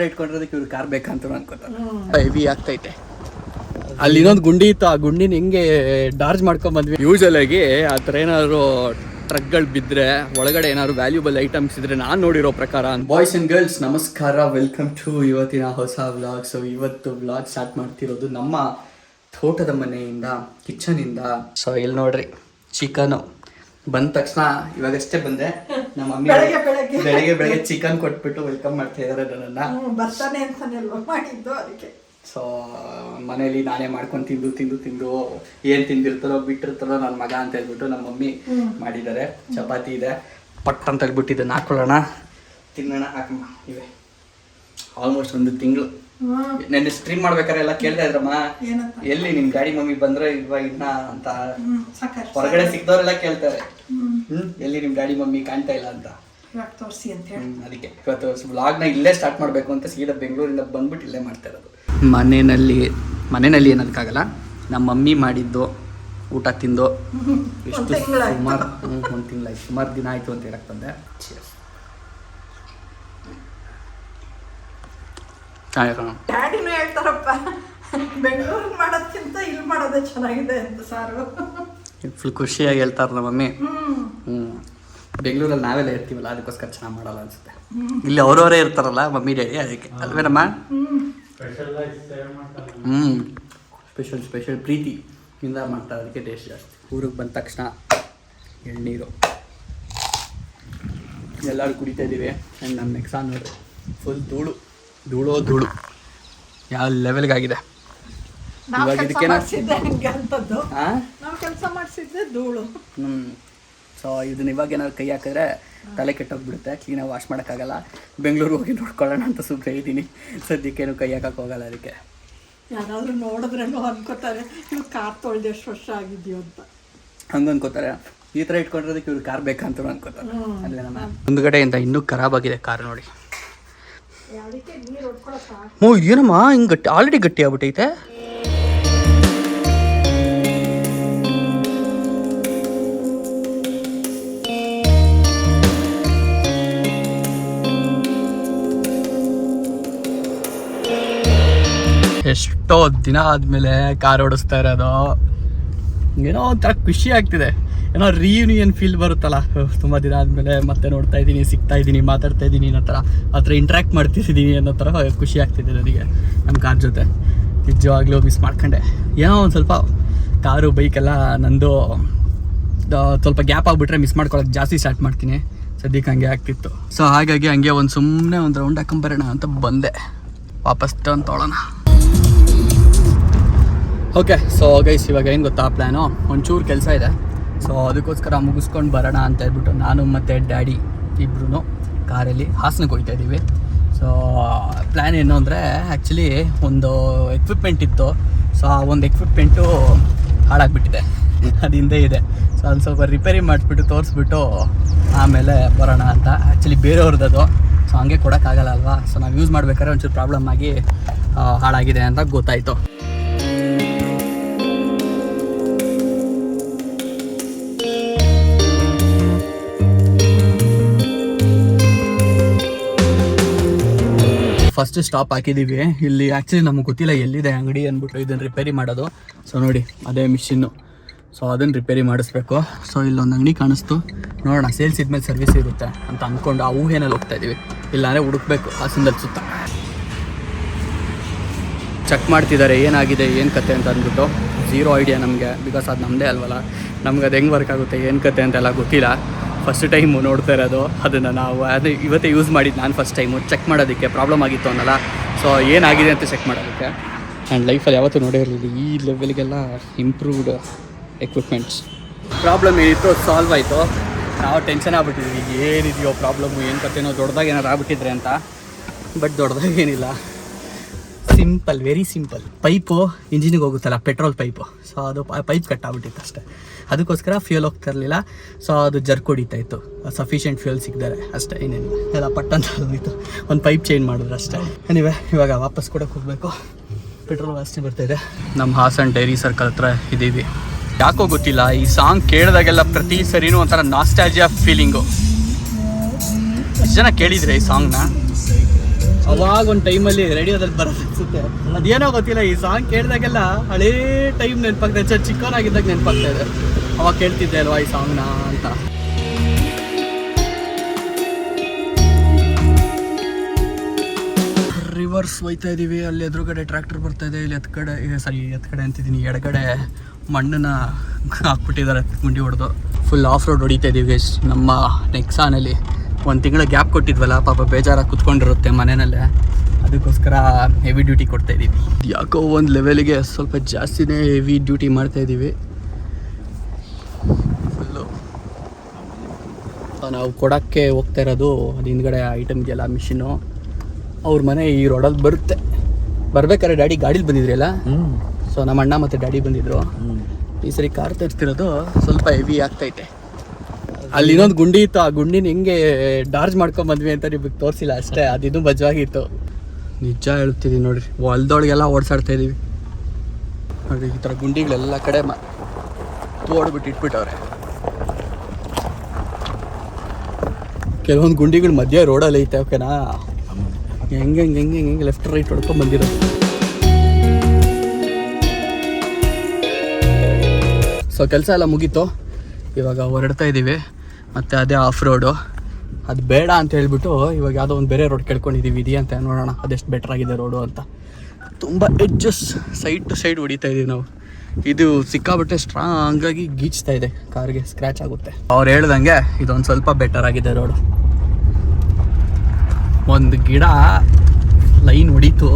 ಇಟ್ಕೊಂಡಿರೋದಕ್ಕೆ ಇವ್ರು ಕಾರ್ ಬೇಕಂತ ಅನ್ಕೋತಾರೆ. ಹೆವಿ ಆಗ್ತೈತೆ. ಅಲ್ಲಿ ಇನ್ನೊಂದು ಗುಂಡಿ ಇತ್ತು ಆ ಗುಂಡಿನ ಹಿಂಗೆ ಡಾರ್ಜ್ ಮಾಡ್ಕೊಂಡ್ ಬಂದ್ವಿ. ಯೂಶಲ್ ಆಗಿ ಆ ಥರ ಏನಾದ್ರು ಟ್ರಕ್ಗಳು ಬಿದ್ದರೆ ಒಳಗಡೆ ಏನಾದ್ರು ವ್ಯಾಲ್ಯೂಬಲ್ ಐಟಮ್ಸ್ ಇದ್ರೆ ನಾನು ನೋಡಿರೋ ಪ್ರಕಾರ ಬಾಯ್ಸ್ ಅಂಡ್ ಗರ್ಲ್ಸ್ ನಮಸ್ಕಾರ ವೆಲ್ಕಮ್ ಟು ಇವತ್ತಿನ ಹೊಸ ವ್ಲಾಗ್ ಸೊ ಇವತ್ತು ವ್ಲಾಗ್ ಸ್ಟಾರ್ಟ್ ಮಾಡ್ತಿರೋದು ನಮ್ಮ ತೋಟದ ಮನೆಯಿಂದ ಕಿಚನಿಂದ ಸೊ ಇಲ್ಲಿ ನೋಡ್ರಿ ಚಿಕನು ಬಂದ ತಕ್ಷಣ ಇವಾಗಷ್ಟೇ ಬಂದೆ. ನಮ್ಮ ಮಮ್ಮಿ ಬೆಳಗ್ಗೆ ಬೆಳಗ್ಗೆ. ಬೆಳಗ್ಗೆ ಬೆಳಗ್ಗೆ ಚಿಕನ್ ಕೊಟ್ಬಿಟ್ಟು ವೆಲ್ಕಮ್ ಮಾಡ್ತಾ ಇದ್ದಾರೆ ನನ್ನನ್ನ. ಬರ್ತಾನೆ ಮಾಡಿದ್ದು ಅದಕ್ಕೆ. ಸೊ ಮನೇಲಿ ನಾನೇ ಮಾಡ್ಕೊಂಡು ತಿಂದು ತಿಂದು ತಿಂದು ಏನ್ ತಿಂದಿರ್ತಾರೋ ಬಿಟ್ಟಿರ್ತಾರೋ ನನ್ನ ಮಗ ಅಂತ ಹೇಳ್ಬಿಟ್ಟು ನಮ್ಮ ಮಮ್ಮಿ ಮಾಡಿದ್ದಾರೆ. ಚಪಾತಿ ಇದೆ. ಪಟ್ ಅಂತ ಹೇಳ್ಬಿಟ್ಟು ಇದನ್ನ ಹಾಕೊಳ್ಳೋಣ ತಿನ್ನೋಣ ಹಾಕಮ್ಮ ಇವೆ. ಆಲ್ಮೋಸ್ಟ್ ಒಂದು ತಿಂಗಳು. ನನ್ನ ಸ್ಟ್ರೀಮ್ ಮಾಡ್ಬೇಕಾದ್ರೆ ಎಲ್ಲ ಕೇಳ್ತಾ ಇದ್ರಮ್ಮ. ಎಲ್ಲಿ ನಿಮ್ ಗಾಡಿ ಮಮ್ಮಿ ಬಂದ್ರೆ ಇಲ್ವಾ ಇನ್ನ ಅಂತ. ಹೊರಗಡೆ ಸಿಕ್ದವ್ರೆಲ್ಲ ಕೇಳ್ತಾರೆ. ಹ್ಮ್. ಎಲ್ಲಿ ನಿಮ್ ಗಾಡಿ ಮಮ್ಮಿ ಕಾಣ್ತಾ ಇಲ್ಲ ಅಂತ. ತೋರಿಸಿ ಅಂತ ಹೇಳಿ. ಅದಕ್ಕೆ. ಇವತ್ತು ವ್ಲಾಗ್ನ ಇಲ್ಲೇ ಸ್ಟಾರ್ಟ್ ಮಾಡಬೇಕು ಅಂತ ಸೀದಾ ಬೆಂಗಳೂರಿಂದ ಬಂದ್ಬಿಟ್ಟು ಇಲ್ಲೇ ಮಾಡ್ತಾ ಇರೋದು. ಮನೆಯಲ್ಲಿ ಮನೆಯಲ್ಲಿ ಏನದಕ್ಕಾಗಲ್ಲ ನಮ್ಮ ಮಮ್ಮಿ ಮಾಡಿದ್ದು ಊಟ ತಿಂದು ಎಷ್ಟು. ಸುಮಾರು ಒಂದು ತಿಂಗಳಾಯ್ತು ಸುಮಾರು ದಿನ ಆಯಿತು ಅಂತ ಹೇಳಕ್ ಬಂದೆ. ಡ್ಯಾಡಿನೂ ಹೇಳ್ತಾರಪ್ಪ ಬೆಂಗಳೂರಿಗೆ ಮಾಡೋದ್ಕಿಂತ ಇಲ್ಲಿ ಮಾಡೋದೇ ಚೆನ್ನಾಗಿದೆ ಅಂತ ಸಾರು. ಫುಲ್ ಖುಷಿಯಾಗಿ ಹೇಳ್ತಾರೆ ನಮ್ಮ ಮಮ್ಮಿ. ಹ್ಮ್. ಹ್ಞೂ ಬೆಂಗಳೂರಲ್ಲಿ ನಾವೆಲ್ಲ ಇರ್ತೀವಲ್ಲ ಅದಕ್ಕೋಸ್ಕರ ಚೆನ್ನಾಗಿ ಮಾಡಲ್ಲ ಅನ್ಸುತ್ತೆ. ಇಲ್ಲಿ ಅವರವರೇ ಇರ್ತಾರಲ್ಲ ಮಮ್ಮಿ ಡ್ಯಾಡಿ ಅದಕ್ಕೆ. ಅಲ್ವೇನಮ್ಮ? ಹ್ಮ್. ಹ್ಞೂ ಸ್ಪೆಷಲ್ ಸ್ಪೆಷಲ್ ಪ್ರೀತಿ ಇಂದ ಮಾಡ್ತಾರೆ ಅದಕ್ಕೆ ಟೇಸ್ಟ್ ಜಾಸ್ತಿ. ಊರಿಗೆ ಬಂದ ತಕ್ಷಣ ಎಳ್ನೀರು. ಎಲ್ಲರೂ ಕುಡಿತಾ ಇದ್ದೀವಿ ಆ್ಯಂಡ್ ನಮ್ಮ ನೆಕ್ಸಾನ್ ನೋಡ್ರಿ ಫುಲ್ ಧೂಳು. ಧೂಳೋ ಧೂಳು. ಯಾವ ಲೆವೆಲ್ಗಾಗಿದೆ ಆಗಿದೆ ಇವಾಗ ಇದಕ್ಕೇನ? ಧೂಳು. ಹ್ಞೂ ಸೊ ಇದನ್ನ ಇವಾಗ ಏನಾದ್ರು ಕೈ ಹಾಕಿದ್ರೆ ತಲೆ ಕೆಟ್ಟೋಗ್ಬಿಡುತ್ತೆ ಕ್ಲೀನಾಗಿ ವಾಶ್ ಮಾಡೋಕ್ಕಾಗಲ್ಲ. ಬೆಂಗಳೂರು ಹೋಗಿ ನೋಡ್ಕೊಳ್ಳೋಣ ಅಂತ ಸುಮ್ಮನೆ ಇದ್ದೀನಿ ಸದ್ಯಕ್ಕೇನು ಕೈ ಹಾಕಕ್ಕೆ ಹೋಗಲ್ಲ ಅದಕ್ಕೆ. ಯಾರಾದ್ರೂ ನೋಡಿದ್ರೇನೋ ಅನ್ಕೋತಾರೆ ಇವ್ರು ಕಾರ್ ತೊಳ್ದು ಎಷ್ಟು ವರ್ಷ ಆಗಿದ್ಯೋ ಅಂತ. ಹಂಗೆ ಅನ್ಕೋತಾರೆ. ಈ ಥರ ಇಟ್ಕೊಂಡಿರೋದಕ್ಕೆ ಇವ್ರು ಕಾರ್ ಬೇಕಂತ ಅನ್ಕೋತಾರೆ. ಹ್ಮ್. ಕಡೆಯಿಂದ ಮುಂದ್ಗಡೆಯಿಂದ ಇನ್ನೂ ಖರಾಬ್ ಆಗಿದೆ ಕಾರ್ ನೋಡಿ. ಏನಮ್ಮ? ಹಿಂಗೆ ಗಟ್ಟಿ ಆಲ್ರೆಡಿ ಗಟ್ಟಿ ಆಗ್ಬಿಟ್ಟೈತೆ? ಎಷ್ಟೋ ದಿನ ಆದಮೇಲೆ ಕಾರ್ ಓಡಿಸ್ತಾ ಇರೋದು. ಏನೋ ಒಂಥರ ಖುಷಿ ಆಗ್ತಿದೆ. ಏನೋ ರೀಯೂನಿಯನ್ ಫೀಲ್ ಬರುತ್ತಲ್ಲ. ತುಂಬ ದಿನ ಆದಮೇಲೆ ಮತ್ತೆ ನೋಡ್ತಾ ಇದ್ದೀನಿ, ಸಿಗ್ತಾ ಇದ್ದೀನಿ, ಮಾತಾಡ್ತಾ ಇದ್ದೀನಿ ಅನ್ನೋ ಥರ. ಆ ಥರ ಇಂಟ್ರ್ಯಾಕ್ಟ್ ಮಾಡ್ತಿದ್ದೀನಿ ಅನ್ನೋ ಥರ ಖುಷಿ ಆಗ್ತಿದೆ ನನಗೆ ನಮ್ಮ ಕಾರ್ ಜೊತೆ. ನಿಜವಾಗ್ಲೂ ಮಿಸ್ ಮಾಡ್ಕೊಂಡೆ. ಏನೋ ಒಂದು ಸ್ವಲ್ಪ ಕಾರು ಬೈಕೆಲ್ಲ ನಂದು ಸ್ವಲ್ಪ ಗ್ಯಾಪ್ ಆಗಿಬಿಟ್ರೆ ಮಿಸ್ ಮಾಡ್ಕೊಳಕ್ಕೆ ಜಾಸ್ತಿ ಸ್ಟಾರ್ಟ್ ಮಾಡ್ತೀನಿ. ಸದ್ಯಕ್ಕೆ ಹಂಗೆ ಆಗ್ತಿತ್ತು. ಸೊ ಹಾಗಾಗಿ ಹಂಗೆ ಒಂದು ಸುಮ್ಮನೆ ಒಂದು ರೌಂಡ್ ಹಾಕೊಂಬರೋಣ ಅಂತ ಬಂದೆ. ವಾಪಸ್ ಟರ್ನ್ ತೊಳೋಣ ಓಕೆ ಸೊ ಗೈಸ್ ಇವಾಗ ಏನು ಗೊತ್ತಾ ಪ್ಲ್ಯಾನು ಒಂಚೂರು ಕೆಲಸ ಇದೆ. ಸೊ ಅದಕ್ಕೋಸ್ಕರ ಮುಗಿಸ್ಕೊಂಡು ಬರೋಣ ಅಂತ ಹೇಳ್ಬಿಟ್ಟು ನಾನು ಮತ್ತು ಡ್ಯಾಡಿ ಇಬ್ಬರೂ ಕಾರಲ್ಲಿ ಹಾಸನಕ್ಕೆ ಹೋಗ್ತಾ ಇದ್ದೀವಿ. ಸೊ ಪ್ಲ್ಯಾನ್ ಏನು ಅಂದರೆ ಆ್ಯಕ್ಚುಲಿ ಒಂದು ಎಕ್ವಿಪ್ಮೆಂಟ್ ಇತ್ತು. ಸೊ ಆ ಒಂದು ಎಕ್ವಿಪ್ಮೆಂಟು ಹಾಳಾಗ್ಬಿಟ್ಟಿದೆ. ಅದು ಹಿಂದೆ ಇದೆ. ಸೊ ಅಲ್ಲಿ ಸ್ವಲ್ಪ ರಿಪೇರಿ ಮಾಡಿಸ್ಬಿಟ್ಟು ತೋರಿಸ್ಬಿಟ್ಟು ಆಮೇಲೆ ಬರೋಣ ಅಂತ. ಆ್ಯಕ್ಚುಲಿ ಬೇರೆಯವ್ರದ್ದು ಅದು. ಸೊ ಹಂಗೆ ಕೊಡೋಕ್ಕಾಗಲ್ಲ ಅಲ್ವಾ? ಸೊ ನಾವು ಯೂಸ್ ಮಾಡ್ಬೇಕಾದ್ರೆ ಒಂಚೂರು ಪ್ರಾಬ್ಲಮ್ ಆಗಿ ಹಾಳಾಗಿದೆ ಅಂತ ಗೊತ್ತಾಯಿತು. ಫಸ್ಟ್ ಸ್ಟಾಪ್ ಹಾಕಿದ್ದೀವಿ ಇಲ್ಲಿ ಆ್ಯಕ್ಚುಲಿ ನಮಗೆ ಗೊತ್ತಿಲ್ಲ ಎಲ್ಲಿದೆ ಅಂಗಡಿ ಅಂದ್ಬಿಟ್ಟು ಇದನ್ನು ರಿಪೇರಿ ಮಾಡೋದು. ಸೊ ನೋಡಿ, ಅದೇ ಮಿಷಿನ್ನು ಸೊ ಅದನ್ನು ರಿಪೇರಿ ಮಾಡಿಸ್ಬೇಕು. ಸೊ ಇಲ್ಲೊಂದು ಅಂಗಡಿ ಕಾಣಿಸ್ತು. ನೋಡೋಣ ಸೇಲ್ಸ್ ಇದ್ಮೇಲೆ ಸರ್ವಿಸ್ ಇರುತ್ತೆ ಅಂತ ಅಂದ್ಕೊಂಡು ಆ ಊಹೆನಲ್ಲಿ ಹೋಗ್ತಾ ಇದ್ದೀವಿ ಇಲ್ಲಾಂದರೆ ಹುಡುಕ್ಬೇಕು ಹಾಸನದಲ್ಲಿ ಸುತ್ತ. ಚೆಕ್ ಮಾಡ್ತಿದ್ದಾರೆ ಏನಾಗಿದೆ, ಏನು ಕತೆ ಅಂತ ಅಂದ್ಬಿಟ್ಟು. ಝೀರೋ ಐಡಿಯಾ ನಮಗೆ ಬಿಕಾಸ್ ಅದು ನಮ್ಮದೇ ಅಲ್ವಲ್ಲ. ನಮ್ಗೆ ಅದು ಹೆಂಗೆ ವರ್ಕ್ ಆಗುತ್ತೆ, ಏನು ಕತೆ ಅಂತೆಲ್ಲ ಗೊತ್ತಿಲ್ಲ. ಫಸ್ಟ್ ಟೈಮು ನೋಡ್ತಾ ಇರೋದು ಅದನ್ನು ನಾವು ಅದು ಇವತ್ತೇ ಯೂಸ್ ಮಾಡಿದ್ದು ನಾನು ಫಸ್ಟ್ ಟೈಮು ಚೆಕ್ ಮಾಡೋದಕ್ಕೆ ಪ್ರಾಬ್ಲಮ್ ಆಗಿತ್ತು ಅನ್ನಲ್ಲ. ಸೊ ಏನಾಗಿದೆ ಅಂತ ಚೆಕ್ ಮಾಡೋದಕ್ಕೆ. ಆ್ಯಂಡ್ ಲೈಫಲ್ಲಿ ಯಾವತ್ತೂ ನೋಡೇ ಇರಲಿಲ್ಲ. ಈ ಲೆವೆಲ್ಗೆಲ್ಲ ಇಂಪ್ರೂವ್ಡ್ ಎಕ್ವಿಪ್ಮೆಂಟ್ಸ್ ಪ್ರಾಬ್ಲಮ್ ಏನಿತ್ತು ಸಾಲ್ವ್ ಆಯಿತು. ನಾವು ಟೆನ್ಷನ್ ಆಗ್ಬಿಟ್ಟಿದ್ವಿ. ಏನಿದೆಯೋ ಪ್ರಾಬ್ಲಮ್ಮು ಏನು ಕಥೆನೋ ದೊಡ್ಡದಾಗಿ ಏನಾರು ಆಗ್ಬಿಟ್ಟಿದ್ರೆ ಅಂತ. ಬಟ್ ದೊಡ್ಡದಾಗಿ ಏನಿಲ್ಲ. Simple very simple. ಪೈಪು ಇಂಜಿನಿಗೆ ಹೋಗುತ್ತಲ್ಲ, ಪೆಟ್ರೋಲ್ ಪೈಪು. ಸೊ ಅದು ಪೈಪ್ ಕಟ್ ಆಗ್ಬಿಟ್ಟಿತ್ತು ಅಷ್ಟೇ. ಅದಕ್ಕೋಸ್ಕರ ಫ್ಯೂಲ್ ಹೋಗ್ತಾ ಇರಲಿಲ್ಲ. ಸೊ ಅದು ಜರ್ಕ್ ಹೊಡಿತಾ ಇತ್ತು. ಸಫಿಷಿಯೆಂಟ್ ಫ್ಯೂಲ್ ಸಿಗ್ತಾರೆ ಅಷ್ಟೇ ಏನೇನು ಎಲ್ಲ ಪಟ್ಟಂತ ಹೋಗಿತ್ತು ಒಂದು ಪೈಪ್ ಚೇಂಜ್ ಮಾಡಿದ್ರು ಅಷ್ಟೇ. ಏನಿವೆ ಇವಾಗ ವಾಪಸ್ ಕೂಡ ಹೋಗಬೇಕು. ಪೆಟ್ರೋಲ್ ವಾಸನೆ ಬರ್ತಾಯಿದೆ ನಮ್ಮ ಹಾಸನ್ ಡೈರಿ ಸರ್ಕಲ್ ಹತ್ರ ಇದ್ದೀವಿ. ಯಾಕೋ ಗೊತ್ತಿಲ್ಲ, ಈ ಸಾಂಗ್ ಕೇಳಿದಾಗೆಲ್ಲ ಪ್ರತಿ ಸರಿನೂ ಒಂಥರ ನಾಸ್ಟಾಜಿಯಾ ಫೀಲಿಂಗು ಎಷ್ಟು ಜನ ಕೇಳಿದ್ರೆ ಈ ಸಾಂಗ್ನ ಅವಾಗ ಒಂದು ಟೈಮಲ್ಲಿ ರೇಡಿಯೋದಲ್ಲಿ ಬರೋದು ಅನ್ಸುತ್ತೆ. ಅದೇನೋ ಗೊತ್ತಿಲ್ಲ, ಈ ಸಾಂಗ್ ಕೇಳಿದಾಗೆಲ್ಲ ಹಳೇ ಟೈಮ್ ನೆನಪಾಗ್ತಾ ಇದೆ. ಚಿಕ್ಕವನಾಗಿದ್ದಾಗ ನೆನಪಾಗ್ತಾ ಇದೆ. ಅವಾಗ ಕೇಳ್ತಿದ್ದೆ ಅಲ್ವಾ ಈ ಸಾಂಗ್ನ ಅಂತ. ರಿವರ್ಸ್ ಹೋಯ್ತಾ ಇದೀವಿ. ಅಲ್ಲಿ ಎದುರುಗಡೆ ಟ್ರ್ಯಾಕ್ಟರ್ ಬರ್ತಾ ಇದೆ. ಇಲ್ಲಿ ಎತ್ಕಡೆ ಸಾರಿ ಎತ್ಕಡೆ ಅಂತಿದ್ದೀನಿ. ಎಡಗಡೆ ಮಣ್ಣನ್ನ ಹಾಕ್ಬಿಟ್ಟಿದ್ದಾರೆ, ಗುಂಡಿ ಹೊಡೆದು. ಫುಲ್ ಆಫ್ ರೋಡ್ ಹೊಡಿತಾ guys. ನಮ್ಮ ನೆಕ್ಸಾನಲ್ಲಿ ಒಂದು ತಿಂಗಳ ಗ್ಯಾಪ್ ಕೊಟ್ಟಿದ್ವಲ್ಲ ಪಾಪ ಬೇಜಾರಾಗಿ ಕುತ್ಕೊಂಡಿರುತ್ತೆ ಮನೆಯಲ್ಲೇ. ಅದಕ್ಕೋಸ್ಕರ ಹೆವಿ ಡ್ಯೂಟಿ ಕೊಡ್ತಾ ಇದ್ದೀವಿ ಯಾಕೋ ಒಂದು ಲೆವೆಲಿಗೆ ಸ್ವಲ್ಪ ಜಾಸ್ತಿನೇ ಹೆವಿ ಡ್ಯೂಟಿ ಮಾಡ್ತಾ ಇದ್ದೀವಿ ನಾವು ಕೊಡೋಕ್ಕೆ ಹೋಗ್ತಾ ಇರೋದು ಅದು ಹಿಂದ್ಗಡೆ ಐಟಮ್ಗೆಲ್ಲ ಮಿಷಿನು ಅವ್ರ ಮನೆ ಈ ರೋಡಲ್ಲಿ ಬರುತ್ತೆ. ಬರ್ಬೇಕಾದ್ರೆ ಡ್ಯಾಡಿ ಗಾಡೀಲಿ ಬಂದಿದ್ರಲ್ಲ? ಸೊ ನಮ್ಮ ಅಣ್ಣ ಮತ್ತು ಡ್ಯಾಡಿ ಬಂದಿದ್ರು. ಈ ಸರಿ ಕಾರ್ ತರಿಸ್ತಿರೋದು ಸ್ವಲ್ಪ ಹೆವಿ ಆಗ್ತೈತೆ. ಅಲ್ಲಿ ಇನ್ನೊಂದು ಗುಂಡಿ ಇತ್ತು ಆ ಗುಂಡಿನ ಹೆಂಗೆ ಡಾರ್ಜ್ ಮಾಡ್ಕೊಂಡ್ ಬಂದ್ವಿ ಅಂತ ನಿಮಗೆ ತೋರಿಸಿಲ್ಲ ಅಷ್ಟೇ ಅದಿನ್ನೂ ಬಜ್ವಾಗಿತ್ತು ನಿಜ ಹೇಳ್ತಿದ್ದೀನಿ ನೋಡ್ರಿ ಹೊಲ್ದೊಳಗೆಲ್ಲ ಓಡಿಸಾಡ್ತಾ ಇದೀವಿ. ನೋಡ್ರಿ ಈ ಥರ ಗುಂಡಿಗಳೆಲ್ಲ ಕಡೆ ಮ ತೋಡ್ಬಿಟ್ಟು ಇಟ್ಬಿಟ್ಟವ್ರೆ. ಕೆಲವೊಂದು ಗುಂಡಿಗಳು ಮಧ್ಯೆ ರೋಡಲ್ಲಿ ಐತೆ ಓಕೆನಾ? ಹೆಂಗೆ ಹೆಂಗೆ ಹೆಂಗೆ ಹೆಂಗೆ ಲೆಫ್ಟ್ ರೈಟ್ ಹೊಡ್ಕೊಂಡ್ ಬಂದಿರೋ ಸೊ ಕೆಲಸ ಎಲ್ಲ ಮುಗೀತು. ಇವಾಗ ಹೊರಡ್ತಾ ಇದ್ದೀವಿ ಮತ್ತು ಅದೇ ಆಫ್ ರೋಡು ಅದು ಬೇಡ ಅಂತ ಹೇಳ್ಬಿಟ್ಟು ಇವಾಗ ಯಾವುದೋ ಒಂದು ಬೇರೆ ರೋಡ್ ಕೇಳ್ಕೊಂಡಿದ್ದೀವಿ ಅಂತ ನೋಡೋಣ, ಅದೆಷ್ಟು ಬೆಟರ್ ಆಗಿದೆ ರೋಡು ಅಂತ. ತುಂಬ ಎಡ್ಜಸ್ ಸೈಡ್ ಟು ಸೈಡ್ ಹೊಡಿತಾ ಇದೀವಿ ನಾವು. ಇದು ಸಿಕ್ಕಾಬಟ್ಟೆ ಸ್ಟ್ರಾಂಗಾಗಿ ಗೀಚ್ತಾ ಇದೆ ಕಾರ್ಗೆ ಸ್ಕ್ರ್ಯಾಚ್ ಆಗುತ್ತೆ. ಅವ್ರು ಹೇಳ್ದಂಗೆ ಇದೊಂದು ಸ್ವಲ್ಪ ಬೆಟರ್ ಆಗಿದೆ ರೋಡು ಒಂದು ಗಿಡ ಲೈನ್ ಹೊಡೀತು.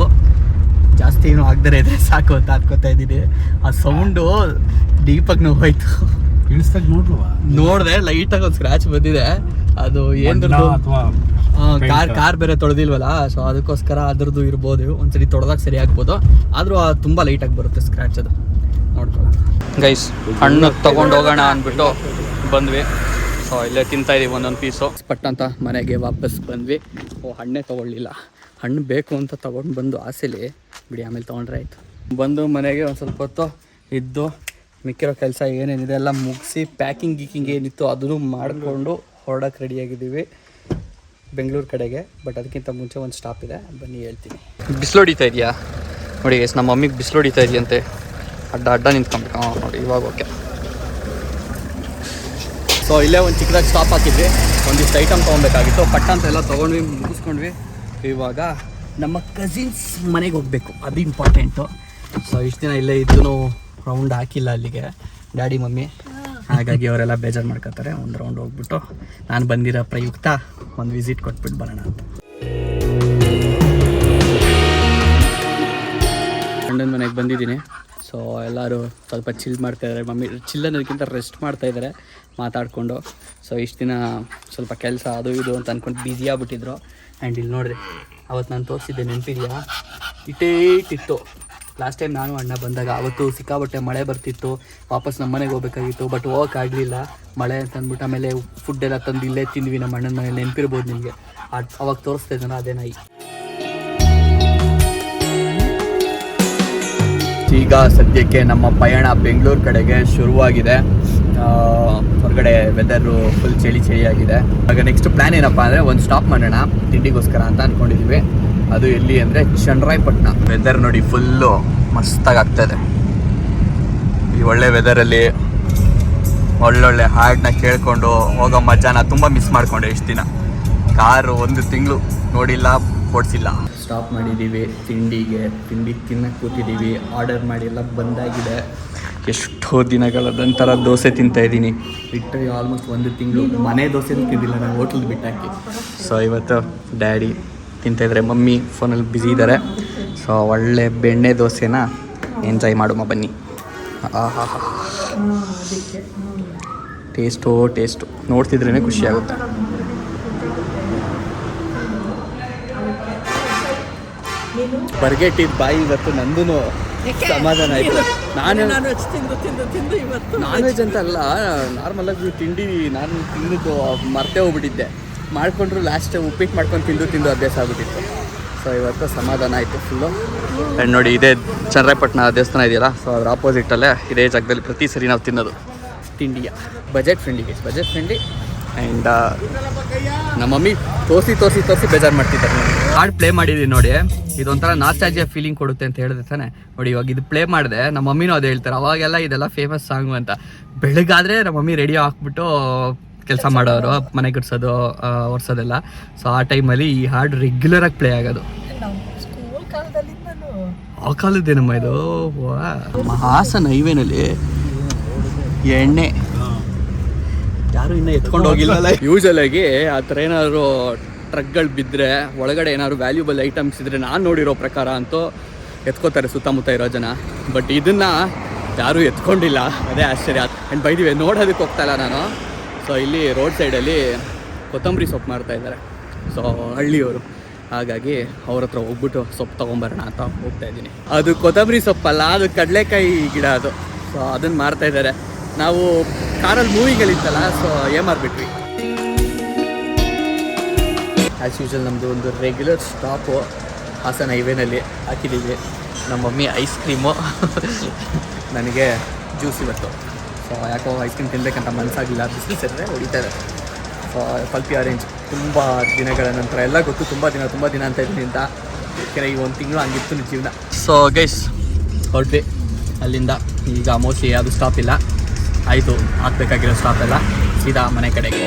ಜಾಸ್ತಿ ಏನು ಆಗದರೆ ಇದ್ರೆ ಸಾಕು ಅಂತ ಅನ್ಕೋತಾ ಇದ್ದೀನಿ. ಆ ಸೌಂಡು ಡೀಪಾಗಿ ನೋವಾಯ್ತು ಇಳಿಸ್ದಾಗ ನೋಡ್ಲವಾ ನೋಡಿದೆ ಲೈಟಾಗಿ ಒಂದು ಸ್ಕ್ರಾಚ್ ಬಂದಿದೆ. ಅದು ಏನ್ ಕಾರ್ ಕಾರ್ ಬೇರೆ ತೊಳೆದಿಲ್ವಲ್ಲ ಸೊ ಅದಕ್ಕೋಸ್ಕರ ಅದ್ರದ್ದು ಇರ್ಬೋದು. ಒಂದ್ಸರಿ ತೊಳೆದಾಗ ಸರಿ ಆಗ್ಬೋದು. ಆದರೂ ತುಂಬ ಲೈಟಾಗಿ ಬರುತ್ತೆ ಸ್ಕ್ರಾಚ್ ಅದು. ನೋಡ್ಕೊಳ್ಳಿ ಗೈಸ್ ಹಣ್ಣು ತಗೊಂಡು ಹೋಗೋಣ ಅಂದ್ಬಿಟ್ಟು ಬಂದ್ವಿ. ಸೊ ಇಲ್ಲೇ ತಿಂತಾ ಇದೀವಿ ಒಂದೊಂದು ಪೀಸು ಪಟ್ ಅಂತ ಮನೆಗೆ ವಾಪಸ್ ಬಂದ್ವಿ. ಓ ಹಣ್ಣೇ ತೊಗೊಳ್ಳಿಲ್ಲ. ಹಣ್ಣು ಬೇಕು ಅಂತ ತೊಗೊಂಡು ಬಂದು ಆಸೆಲಿ. ಬಿಡಿ ಆಮೇಲೆ ತೊಗೊಂಡ್ರೆ ಆಯಿತು. ಬಂದು ಮನೆಗೆ ಒಂದು ಸ್ವಲ್ಪ ಹೊತ್ತು ಇದ್ದು ಮಿಕ್ಕಿರೋ ಕೆಲಸ ಏನೇನಿದೆ ಎಲ್ಲ ಮುಗಿಸಿ ಪ್ಯಾಕಿಂಗ್ ಗೀಕಿಂಗ್ ಏನಿತ್ತು ಅದನ್ನು ಮಾಡಿಕೊಂಡು ಹೊರಡಕ್ಕೆ ರೆಡಿಯಾಗಿದ್ದೀವಿ ಬೆಂಗಳೂರು ಕಡೆಗೆ ಬಟ್ ಅದಕ್ಕಿಂತ ಮುಂಚೆ ಒಂದು ಸ್ಟಾಪ್ ಇದೆ. ಬನ್ನಿ, ಹೇಳ್ತೀನಿ. ಬಿಸಿಲು ಹೊಡಿತಾ ಇದೆಯಾ? ನೋಡಿ ಎಸ್ ನಮ್ಮ ಮಮ್ಮಿಗೆ ಬಿಸಿಲು ಹೊಡಿತಾ ಇದೆಯಂತೆ. ಅಡ್ಡ ಅಡ್ಡ ನಿಂತ್ಕೊಬೇಕು ಹಾಂ, ನೋಡಿ, ಇವಾಗ ಓಕೆ ಸೊ ಇಲ್ಲೇ ಒಂದು ಚಿಕ್ಕದಾಗಿ ಸ್ಟಾಪ್ ಹಾಕಿದ್ವಿ. ಒಂದಿಷ್ಟು ಐಟಮ್ ತೊಗೊಬೇಕಾಗಿತ್ತು. ಪಟ್ಟ ಅಂತ ಎಲ್ಲ ತೊಗೊಂಡ್ವಿ, ಮುಗಿಸ್ಕೊಂಡ್ವಿ. ಇವಾಗ ನಮ್ಮ ಕಸಿನ್ಸ್ ಮನೆಗೆ ಹೋಗಬೇಕು. ಅದು ಇಂಪಾರ್ಟೆಂಟು ಸೊ ಇಷ್ಟು ದಿನ ಇಲ್ಲೇ ಇದ್ದು ರೌಂಡ್ ಹಾಕಿಲ್ಲ ಅಲ್ಲಿಗೆ. ಡ್ಯಾಡಿ ಮಮ್ಮಿ ಹಾಗಾಗಿ ಅವರೆಲ್ಲ ಬೇಜಾರು ಮಾಡ್ಕೋತಾರೆ. ಒಂದು ರೌಂಡ್ ಹೋಗ್ಬಿಟ್ಟು ನಾನು ಬಂದಿರೋ ಪ್ರಯುಕ್ತ ಒಂದು ವಿಸಿಟ್ ಕೊಟ್ಬಿಟ್ಟು ಬರೋಣ ಅಂತ. ಗಂಡನ ಮನೆಗೆ ಬಂದಿದ್ದೀನಿ. ಸೊ ಎಲ್ಲರೂ ಸ್ವಲ್ಪ ಚಿಲ್ ಮಾಡ್ತಾ ಇದ್ದಾರೆ ಮಮ್ಮಿ ಚಿಲ್ ಅನ್ನೋದಕ್ಕಿಂತ ರೆಸ್ಟ್ ಮಾಡ್ತಾ ಇದ್ದಾರೆ ಮಾತಾಡಿಕೊಂಡು. ಸೊ ಇಷ್ಟು ದಿನ ಸ್ವಲ್ಪ ಕೆಲಸ ಅದು ಇದು ಅಂತ ಅಂದ್ಕೊಂಡು ಬ್ಯುಸಿ ಆಗ್ಬಿಟ್ಟಿದ್ರು. ಆ್ಯಂಡ್ ಇಲ್ಲಿ ನೋಡಿರಿ ಅವತ್ತು ನಾನು ತೋರಿಸಿದ್ದೆ ನೆನಪಿದೆಯಾ? ಇಟ್ಟೇ ಇಟ್ಟಿತ್ತು. ಲಾಸ್ಟ್ ಟೈಮ್ ನಾನು ಅಣ್ಣ ಬಂದಾಗ ಅವತ್ತು ಸಿಕ್ಕಾಬಟ್ಟೆ ಮಳೆ ಬರ್ತಿತ್ತು, ವಾಪಸ್ ನಮ್ಮ ಮನೆಗೆ ಹೋಗ್ಬೇಕಾಗಿತ್ತು ಬಟ್ ಹೋಗೋಕ್ಕಾಗಲಿಲ್ಲ ಮಳೆ ಅಂತ ಅಂದ್ಬಿಟ್ಟು ಆಮೇಲೆ ಫುಡ್ ಎಲ್ಲ ತಂದು ಇಲ್ಲೇ ತಿಂದ್ವಿ, ನಮ್ಮ ಅಣ್ಣನ ಮನೇಲಿ ನೆನಪಿರ್ಬೋದು ನಿಮಗೆ. ಅವಾಗ ತೋರಿಸ್ತಾ ಇದ್ದಾನೆ ಅದೇ ನಾಯಿ. ಈಗ ಸದ್ಯಕ್ಕೆ ನಮ್ಮ ಪಯಣ ಬೆಂಗಳೂರು ಕಡೆಗೆ ಶುರುವಾಗಿದೆ. ಹೊರಗಡೆ ವೆದರು ಫುಲ್ ಚಳಿ ಚಳಿಯಾಗಿದೆ. ಆಗ ನೆಕ್ಸ್ಟ್ ಪ್ಲ್ಯಾನ್ ಏನಪ್ಪ ಅಂದರೆ ಒಂದು ಸ್ಟಾಪ್ ಮಾಡೋಣ, ತಿಂಡಿಗೋಸ್ಕರ ಅಂತ ಅಂದ್ಕೊಂಡಿದ್ವಿ ಅದು ಎಲ್ಲಿ ಅಂದರೆ ಚಂದ್ರಾಯಪಟ್ಟಣ ವೆದರ್ ನೋಡಿ ಫುಲ್ಲು ಮಸ್ತಾಗಿ ಆಗ್ತಾಯಿದೆ ಈ ಒಳ್ಳೆ ವೆದರಲ್ಲಿ ಒಳ್ಳೊಳ್ಳೆ ಹಾಡನ್ನ ಕೇಳಿಕೊಂಡು ಹೋಗೋ ಮಜಾನ ತುಂಬ ಮಿಸ್ ಮಾಡ್ಕೊಂಡೆ ಇಷ್ಟು ದಿನ. ಕಾರು ಒಂದು ತಿಂಗಳು ನೋಡಿಲ್ಲ, ಓಡಿಸಿಲ್ಲ. ಸ್ಟಾಪ್ ಮಾಡಿದ್ದೀವಿ ತಿಂಡಿಗೆ, ತಿಂಡಿ ತಿನ್ನಕ್ಕೆ ಕೂತಿದ್ದೀವಿ ಆರ್ಡರ್ ಮಾಡಿ ಎಲ್ಲ ಬಂದಾಗಿದೆ. ಎಷ್ಟೋ ದಿನಗಳ ನಂತರ ದೋಸೆ ತಿಂತಾ ಇದ್ದೀನಿ. ಬಿಟ್ಟು ಆಲ್ಮೋಸ್ಟ್ ಒಂದು ತಿಂಗಳು ಮನೆ ದೋಸೆ ತಿಂದಿಲ್ಲ, ನಾನು ಹೋಟ್ಲ್ ಬಿಟ್ಟಾಕಿ. ಸೊ ಇವತ್ತು ಡ್ಯಾಡಿ ತಿಂತಾಯಿದ್ದಾರೆ ಮಮ್ಮಿ ಫೋನಲ್ಲಿ ಬ್ಯುಸಿ ಇದ್ದಾರೆ. ಸೊ ಒಳ್ಳೆ ಬೆಣ್ಣೆ ದೋಸೆನ ಎಂಜಾಯ್ ಮಾಡುವ ಬನ್ನಿ. ಆಹಾ ಟೇಸ್ಟೋ ಟೇಸ್ಟು ನೋಡ್ತಿದ್ರೇ ಖುಷಿ ಆಗುತ್ತೆ. ಬರ್ಗೆಟ್ಟಿದ್ ಬಾಯಿ ಇವತ್ತು ನಂದು ಸಮಾಧಾನ ಆಯ್ತು. ನಾನು ನಾನು ವೆಜ್ ಅಂತ ಅಲ್ಲ ನಾರ್ಮಲ್ ಆಗಿ ತಿಂಡಿ ನಾನು ತಿಂದಿದ್ದು ಮರ್ತೇ ಹೋಗ್ಬಿಟ್ಟಿದ್ದೆ. ಮಾಡ್ಕೊಂಡ್ರು ಲಾಸ್ಟ್ ಉಪ್ಪಿಟ್ಟು ಮಾಡ್ಕೊಂಡು ತಿಂದು ತಿಂದು ಅಭ್ಯಾಸ ಆಗುತ್ತಿತ್ತು ಸೊ ಇವತ್ತು ಸಮಾಧಾನ ಆಯಿತು ಫುಲ್ಲು ಆ್ಯಂಡ್ ನೋಡಿ, ಇದೇ ಚನ್ನರಾಯಪಟ್ಟಣ ದೇವಸ್ಥಾನ ಇದೆಯಲ್ಲ ಸೊ ಅದ್ರ ಆಪೋಸಿಟಲ್ಲೇ ಇದೇ ಜಾಗದಲ್ಲಿ ಪ್ರತಿ ಸರಿ ನಾವು ತಿನ್ನೋದು. ತಿಂಡಿಯ. ಬಜೆಟ್ ಫ್ರೆಂಡಿಗೆ ಬಜೆಟ್ ಫ್ರೆಂಡ್ಲಿ ಆ್ಯಂಡ್ ನಮ್ಮ ಮಮ್ಮಿ ತೋರಿಸಿ ತೋರಿಸಿ ತೋರಿಸಿ ಬೇಜಾರು ಮಾಡ್ತಿದ್ದಾರೆ ಹಾಡು ಪ್ಲೇ ಮಾಡಿದ್ದೀನಿ ನೋಡಿ. ಇದೊಂಥರ ನಾಸ್ಟಾಜಿಯ ಫೀಲಿಂಗ್ ಕೊಡುತ್ತೆ ಅಂತ ಹೇಳಿದ್ರೆ ತಾನೆ. ನೋಡಿ, ಇವಾಗ ಇದು ಪ್ಲೇ ಮಾಡಿದೆ, ನಮ್ಮ ಮಮ್ಮಿನೂ ಅದೇ ಹೇಳ್ತಾರೆ, ಅವಾಗೆಲ್ಲ ಇದೆಲ್ಲ ಫೇಮಸ್ ಸಾಂಗು ಅಂತ. ಬೆಳಗಾದ್ರೆ ನಮ್ಮ ಮಮ್ಮಿ ರೆಡಿ ಹಾಕ್ಬಿಟ್ಟು ಕೆಲಸ ಮಾಡೋರು ಮನೆ ಗುಡ್ಸೋದು ಒರ್ಸೋದೆಲ್ಲ. ಸೊ ಆ ಟೈಮಲ್ಲಿ ಈ ಹಾಡು ರೆಗ್ಯುಲರಾಗಿ ಪ್ಲೇ ಆಗೋದು. ಆ ಕಾಲದ್ದೇನಮ್ಮ ಇದು? ಹಾಸನ ಹೈವೇನಲ್ಲಿ ಎಣ್ಣೆ. ಯಾರು ಇನ್ನೂ ಎತ್ಕೊಂಡು ಹೋಗಿಲ್ಲ ಯೂಶಲ್ ಆಗಿ ಆ ಥರ ಏನಾದ್ರು ಟ್ರಕ್ಗಳು ಬಿದ್ದರೆ ಒಳಗಡೆ ಏನಾದ್ರು ವ್ಯಾಲ್ಯೂಬಲ್ ಐಟಮ್ಸ್ ಇದ್ರೆ ನಾನು ನೋಡಿರೋ ಪ್ರಕಾರ ಅಂತೂ ಎತ್ಕೋತಾರೆ ಸುತ್ತಮುತ್ತ ಇರೋ ಜನ. ಬಟ್ ಇದನ್ನ ಯಾರೂ ಎತ್ಕೊಂಡಿಲ್ಲ. ಅದೇ ಆಶ್ಚರ್ಯ. ಆ್ಯಂಡ್ ಬೈದಿವೆ ನೋಡೋದಕ್ಕೆ ಹೋಗ್ತಾ ಇಲ್ಲ ನಾನು. ಸೊ ಇಲ್ಲಿ ರೋಡ್ ಸೈಡಲ್ಲಿ ಕೊತ್ತಂಬರಿ ಸೊಪ್ಪು ಮಾರ್ತಾ ಇದ್ದಾರೆ. ಸೊ ಹಳ್ಳಿಯವರು. ಹಾಗಾಗಿ ಅವ್ರ ಹತ್ರ ಹೋಗ್ಬಿಟ್ಟು ಸೊಪ್ಪು ತೊಗೊಂಬರೋಣ ಅಂತ ಹೋಗ್ತಾ ಇದ್ದೀನಿ. ಅದು ಕೊತ್ತಂಬರಿ ಸೊಪ್ಪಲ್ಲ, ಅದು ಕಡಲೆಕಾಯಿ ಗಿಡ ಅದು. ಸೊ ಅದನ್ನು ಮಾರ್ತಾ ಇದ್ದಾರೆ. ನಾವು ಕಾರಲ್ಲಿ ಮೂವಿಗಳಿತ್ತಲ್ಲ ಸೊ ಏ ಮಾರ್ಬಿಟ್ವಿ? ಆ್ಯಸ್ ಯೂಶಲ್ ನಮ್ಮದು ಒಂದು ರೆಗ್ಯುಲರ್ ಸ್ಟಾಪು ಹಾಸನ ಹೈವೇನಲ್ಲಿ ಹಾಕಿದ್ದೀವಿ ನಮ್ಮ ಮಮ್ಮಿ ಐಸ್ ಕ್ರೀಮು ನನಗೆ ಜ್ಯೂಸ್ ಇವತ್ತು. ಸೊ ಯಾಕೋ ಐಸ್ ಕ್ರೀಮ್ ತಿನ್ಬೇಕಂತ ಮನಸ್ಸಾಗಿಲ್ಲ ಬಿಸಿಲು ಸೇರಿದ್ರೆ ಹೊಡಿತಾರೆ ಸೊ ಪಲ್ಪಿ ಆರೆಂಜ್ ತುಂಬ ದಿನಗಳ ನಂತರ, ಎಲ್ಲ ಗೊತ್ತು, ತುಂಬ ದಿನ ತುಂಬ ದಿನ ಅಂತ ಇದ್ದೀನಿ ಅಂತ. ಯಾಕೆಂದರೆ ಈ ಒಂದು ತಿಂಗಳು ಹಂಗಿತ್ತು ನಿಮ್ಮ ಜೀವನ. ಸೊ ಗೈಸ್ ಹೊರಟ್ವಿ. ಅಲ್ಲಿಂದ ಈಗ ಮೋಸ್ಟ್ಲಿ ಯಾವುದು ಸ್ಟಾಪ್ ಇಲ್ಲ. ಆಯಿತು, ಹಾಕ್ಬೇಕಾಗಿರೋ ಸ್ಟಾಪ್ ಎಲ್ಲ ಸೀದಾ ಮನೆ ಕಡೆಗೆ.